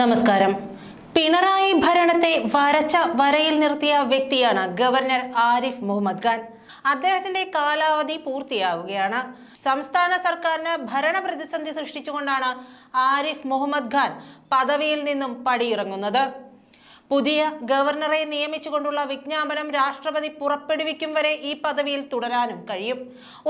നമസ്കാരം. പിണറായി ഭരണത്തെ വരച്ച വരയിൽ നിർത്തിയ വ്യക്തിയാണ് ഗവർണർ ആരിഫ് മുഹമ്മദ് ഖാൻ. അദ്ദേഹത്തിന്റെ കാലാവധി പൂർത്തിയാകുകയാണ് സംസ്ഥാന സർക്കാരിന് ഭരണ പ്രതിസന്ധി സൃഷ്ടിച്ചുകൊണ്ടാണ് ആരിഫ് മുഹമ്മദ് ഖാൻ പദവിയിൽ നിന്നും പടിയിറങ്ങുന്നത്. പുതിയ ഗവർണറെ നിയമിച്ചുകൊണ്ടുള്ള വിജ്ഞാപനം രാഷ്ട്രപതി പുറപ്പെടുവിക്കും വരെ ഈ പദവിയിൽ തുടരാനും കഴിയും.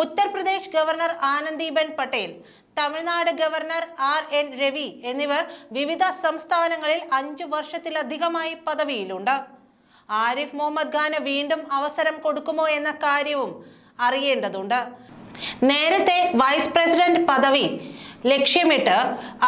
Uttar Pradesh governor Anandiben Patel Tamil Nadu governor R N Ravi എന്നിവർ വിവിധ സംസ്ഥാനങ്ങളിൽ അഞ്ചു വർഷത്തിലധികമായി പദവിയിലുണ്ട്. ആരിഫ് മുഹമ്മദ് ഖാന് വീണ്ടും അവസരം കൊടുക്കുമോ എന്ന കാര്യവും അറിയേണ്ടതുണ്ട്. നേരത്തെ വൈസ് പ്രസിഡന്റ് പദവി ലക്ഷ്യമിട്ട്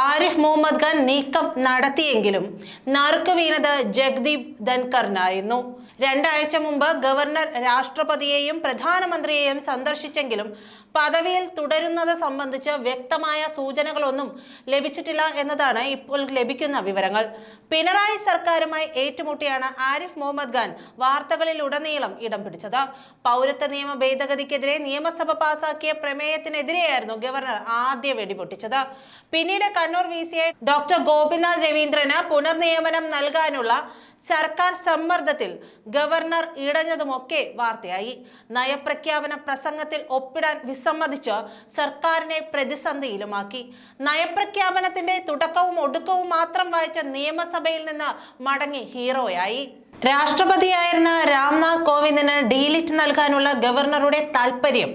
ആരിഫ് മുഹമ്മദ് ഖാൻ നീക്കം നടത്തിയെങ്കിലും നറുക്ക് വീണത് ജഗ്ദീപ് ധൻകറിനായിരുന്നു രണ്ടാഴ്ച മുമ്പ് ഗവർണർ രാഷ്ട്രപതിയെയും പ്രധാനമന്ത്രിയെയും സന്ദർശിച്ചെങ്കിലും പദവിയിൽ തുടരുന്നത് സംബന്ധിച്ച് വ്യക്തമായ സൂചനകളൊന്നും ലഭിച്ചിട്ടില്ല എന്നതാണ് ഇപ്പോൾ ലഭിക്കുന്ന വിവരങ്ങൾ. പിണറായി സർക്കാരുമായി ഏറ്റുമുട്ടിയാണ് ആരിഫ് മുഹമ്മദ് ഖാൻ വാർത്തകളിൽ ഉടനീളം ഇടം പിടിച്ചത്. പൗരത്വ നിയമ ഭേദഗതിക്കെതിരെ നിയമസഭ പാസാക്കിയ പ്രമേയത്തിനെതിരെയായിരുന്നു ഗവർണർ ആദ്യ വെടിപൊട്ടിച്ചത്. പിന്നീട് കണ്ണൂർ വി ഡോക്ടർ ഗോപിനാഥ് രവീന്ദ്രന് പുനർനിയമനം നൽകാനുള്ള സർക്കാർ സമ്മർദ്ദത്തിൽ ഗവർണർ ഇടഞ്ഞതുമൊക്കെ വാർത്തയായി. നയപ്രഖ്യാപന പ്രസംഗത്തിൽ ഒപ്പിടാൻ വിസമ്മതിച്ച് സർക്കാരിനെ പ്രതിസന്ധിയിലുമാക്കി. നയപ്രഖ്യാപനത്തിന്റെ തുടക്കവും ഒടുക്കവും മാത്രം വായിച്ച നിയമസഭയിൽ നിന്ന് മടങ്ങി ഹീറോയായി. രാഷ്ട്രപതിയായിരുന്ന രാംനാഥ് കോവിന്ദിന് ഡീലിറ്റ് നൽകാനുള്ള ഗവർണറുടെ താൽപര്യം.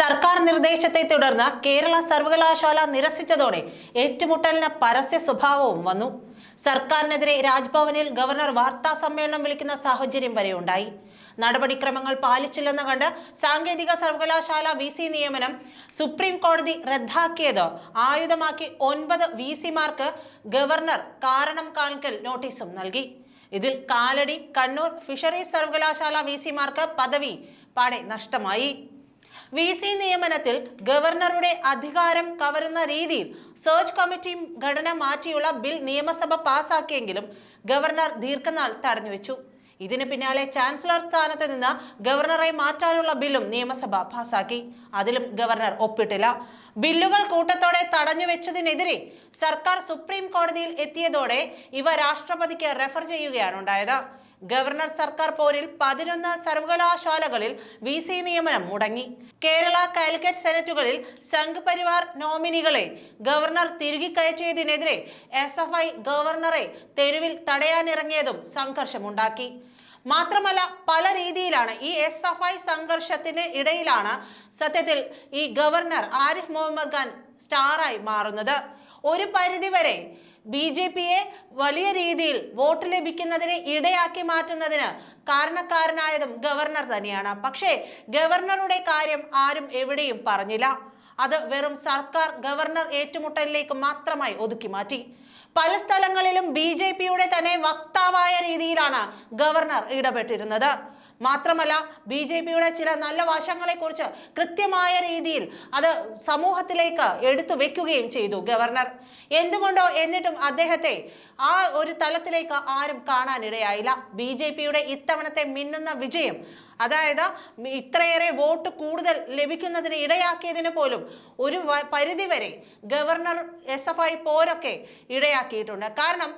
സർക്കാർ നിർദ്ദേശത്തെ തുടർന്ന് കേരള സർവകലാശാല നിരസിച്ചതോടെ ഏറ്റുമുട്ടലിന് പരസ്യ സ്വഭാവവും വന്നു. സർക്കാരിനെതിരെ രാജ്ഭവനിൽ ഗവർണർ വാർത്താ സമ്മേളനം വിളിക്കുന്ന സാഹചര്യം വരെ ഉണ്ടായി. നടപടിക്രമങ്ങൾ പാലിച്ചില്ലെന്ന് കണ്ട് സാങ്കേതിക സർവകലാശാല വി സി നിയമനം സുപ്രീം കോടതി റദ്ദാക്കിയത്. ആയുധമാക്കി ഒൻപത് വി സിമാർക്ക് ഗവർണർ കാരണം കാണിക്കൽ നോട്ടീസും നൽകി. ഇതിൽ കാലടി കണ്ണൂർ ഫിഷറീസ് സർവകലാശാല വി സിമാർക്ക് പദവി പാടെ നഷ്ടമായി. വി സി നിയമനത്തിൽ ഗവർണറുടെ അധികാരം കവരുന്ന രീതിയിൽ സെർച്ച് കമ്മിറ്റി ഘടന മാറ്റിയുള്ള ബിൽ നിയമസഭ പാസാക്കിയെങ്കിലും ഗവർണർ ദീർഘനാൾ തടഞ്ഞുവെച്ചു. ഇതിന് പിന്നാലെ ചാൻസലർ സ്ഥാനത്ത് നിന്ന് ഗവർണറെ മാറ്റാനുള്ള ബില്ലും നിയമസഭ പാസാക്കി. അതിലും ഗവർണർ ഒപ്പിട്ടില്ല. ബില്ലുകൾ കൂട്ടത്തോടെ തടഞ്ഞുവെച്ചതിനെതിരെ സർക്കാർ സുപ്രീം കോടതിയിൽ എത്തിയതോടെ ഇവ രാഷ്ട്രപതിക്ക് റെഫർ ചെയ്യുകയാണ് ഉണ്ടായത്. ഗവർണർ സർക്കാർ പോരിൽ പതിനൊന്ന് സർവകലാശാലകളിൽ വി സി നിയമനം മുടങ്ങി. കേരള കാലിക്കറ്റ് സെനറ്റുകളിൽ സംഘ് പരിവാർ നോമിനികളെ ഗവർണർ തിരികെ കയറ്റിയതിനെതിരെ എസ് എഫ് ഐ ഗവർണറെ തെരുവിൽ തടയാനിറങ്ങിയതും സംഘർഷമുണ്ടാക്കി. മാത്രമല്ല പല രീതിയിലാണ് ഈ എസ് എഫ് ഐ സംഘർഷത്തിന് ഇടയിലാണ് സത്യത്തിൽ ഈ ഗവർണർ ആരിഫ് മുഹമ്മദ് ഖാൻ സ്റ്റാറായി മാറുന്നത്. ഒരു പരിധിവരെ ബി ജെ പിയെ വലിയ രീതിയിൽ വോട്ട് ലഭിക്കുന്നതിനെ ഇടയാക്കി മാറ്റുന്നതിന് കാരണക്കാരനായതും ഗവർണർ തന്നെയാണ്. പക്ഷേ ഗവർണറുടെ കാര്യം ആരും എവിടെയും പറഞ്ഞില്ല. അത് വെറും സർക്കാർ ഗവർണർ ഏറ്റുമുട്ടലിലേക്ക് മാത്രമായി ഒതുക്കി മാറ്റി. പല സ്ഥലങ്ങളിലും ബി ജെ പിയുടെ തന്നെ വക്താവായ രീതിയിലാണ് ഗവർണർ ഇടപെട്ടിരുന്നത്. മാത്രമല്ല ബി ജെ പിയുടെ ചില നല്ല വശങ്ങളെക്കുറിച്ച് കൃത്യമായ രീതിയിൽ അത് സമൂഹത്തിലേക്ക് എടുത്തു വെക്കുകയും ചെയ്തു ഗവർണർ. എന്തുകൊണ്ടോ എന്നിട്ടും അദ്ദേഹത്തെ ആ ഒരു തലത്തിലേക്ക് ആരും കാണാനിടയായില്ല. ബി ജെ പിയുടെ ഇത്തവണത്തെ മിന്നുന്ന വിജയം അതായത് ഇത്രയേറെ വോട്ട് കൂടുതൽ ലഭിക്കുന്നതിന് ഇടയാക്കിയതിന് പോലും ഒരു പരിധിവരെ ഗവർണർ എസ് എഫ് ഐ പോരൊക്കെ ഇടയാക്കിയിട്ടുണ്ട്. കാരണം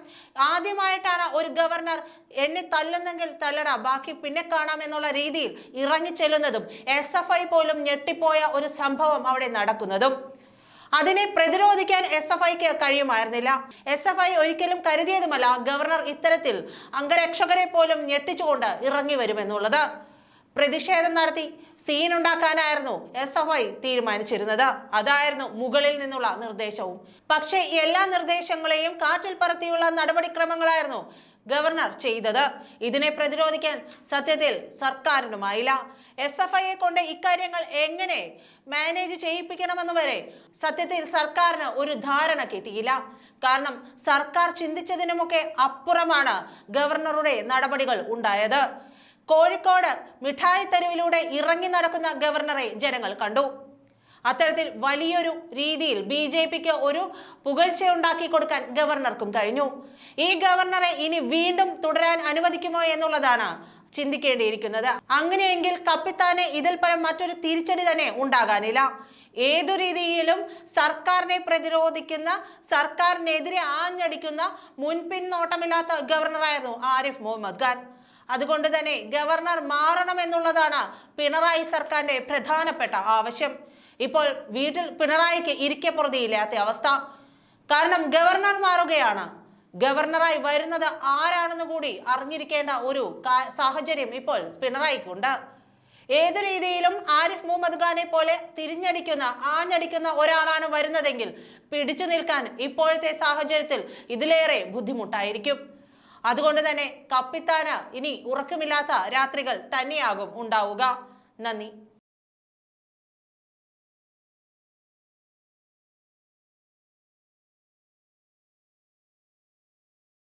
ആദ്യമായിട്ടാണ് ഒരു ഗവർണർ എന്നെ തല്ലുന്നെങ്കിൽ തല്ലട ബാക്കി പിന്നെ കാണാം എന്നുള്ള രീതിയിൽ ഇറങ്ങിച്ചെല്ലുന്നതും എസ് എഫ് ഐ പോലും ഞെട്ടിപ്പോയ ഒരു സംഭവം അവിടെ നടക്കുന്നതും. അതിനെ പ്രതിരോധിക്കാൻ എസ് എഫ് ഐക്ക് കഴിയുമായിരുന്നില്ല. എസ് എഫ് ഐ ഒരിക്കലും കരുതിയതുമല്ല ഗവർണർ ഇത്തരത്തിൽ അംഗരക്ഷകരെ പോലും ഞെട്ടിച്ചുകൊണ്ട് ഇറങ്ങി വരുമെന്നുള്ളത്. പ്രതിഷേധം നടത്തി സീൻ ഉണ്ടാക്കാനായിരുന്നു എസ് എഫ് ഐ തീരുമാനിച്ചിരുന്നത്. അതായിരുന്നു മുകളിൽ നിന്നുള്ള നിർദ്ദേശവും. പക്ഷേ എല്ലാ നിർദ്ദേശങ്ങളെയും കാറ്റിൽ പറത്തിയുള്ള നടപടിക്രമങ്ങളായിരുന്നു ഗവർണർ ചെയ്തത്. ഇതിനെ പ്രതിരോധിക്കാൻ സത്യത്തിൽ സർക്കാരിനുമായില്ല. എസ് എഫ് ഐയെ കൊണ്ട് ഇക്കാര്യങ്ങൾ എങ്ങനെ മാനേജ് ചെയ്യിപ്പിക്കണമെന്ന് വരെ സത്യത്തിൽ സർക്കാരിന് ഒരു ധാരണ കിട്ടിയില്ല. കാരണം സർക്കാർ ചിന്തിച്ചതിനുമൊക്കെ അപ്പുറമാണ് ഗവർണറുടെ നടപടികൾ ഉണ്ടായത്. കോഴിക്കോട് മിഠായി തെരുവിലൂടെ ഇറങ്ങി നടക്കുന്ന ഗവർണറെ ജനങ്ങൾ കണ്ടു. അത്തരത്തിൽ വലിയൊരു രീതിയിൽ ബി ജെ പിക്ക് ഒരു പുകഴ്ചയുണ്ടാക്കി കൊടുക്കാൻ ഗവർണർക്കും കഴിഞ്ഞു. ഈ ഗവർണറെ ഇനി വീണ്ടും തുടരാൻ അനുവദിക്കുമോ എന്നുള്ളതാണ് ചിന്തിക്കേണ്ടിയിരിക്കുന്നത്. അങ്ങനെയെങ്കിൽ കപ്പിത്താനെ ഇതിൽ പരം മറ്റൊരു തിരിച്ചടി തന്നെ ഉണ്ടാകാനില്ല. ഏതു രീതിയിലും സർക്കാരിനെ പ്രതിരോധിക്കുന്ന സർക്കാരിനെതിരെ ആഞ്ഞടിക്കുന്ന മുൻപിൻ നോട്ടമില്ലാത്ത ഗവർണറായിരുന്നു ആരിഫ് മുഹമ്മദ് ഖാൻ. അതുകൊണ്ട് തന്നെ ഗവർണർ മാറണം എന്നുള്ളതാണ് പിണറായി സർക്കാരിന്റെ പ്രധാനപ്പെട്ട ആവശ്യം. ഇപ്പോൾ വീട്ടിൽ പിണറായിക്ക് ഇരിക്കപ്പുറതിയില്ലാത്ത അവസ്ഥ. കാരണം ഗവർണർ മാറുകയാണ്. ഗവർണറായി വരുന്നത് ആരാണെന്ന് കൂടി അറിഞ്ഞിരിക്കേണ്ട ഒരു സാഹചര്യം ഇപ്പോൾ പിണറായിക്കുണ്ട്. ഏതു രീതിയിലും ആരിഫ് മുഹമ്മദ് ഖാനെ പോലെ തിരിഞ്ഞടിക്കുന്ന ആഞ്ഞടിക്കുന്ന ഒരാളാണ് വരുന്നതെങ്കിൽ പിടിച്ചു നിൽക്കാൻ ഇപ്പോഴത്തെ സാഹചര്യത്തിൽ ഇതിലേറെ ബുദ്ധിമുട്ടായിരിക്കും. അതുകൊണ്ട് തന്നെ കപ്പിത്താന് ഇനി ഉറക്കമില്ലാത്ത രാത്രികൾ തന്നെയാകും ഉണ്ടാവുക. നന്ദി.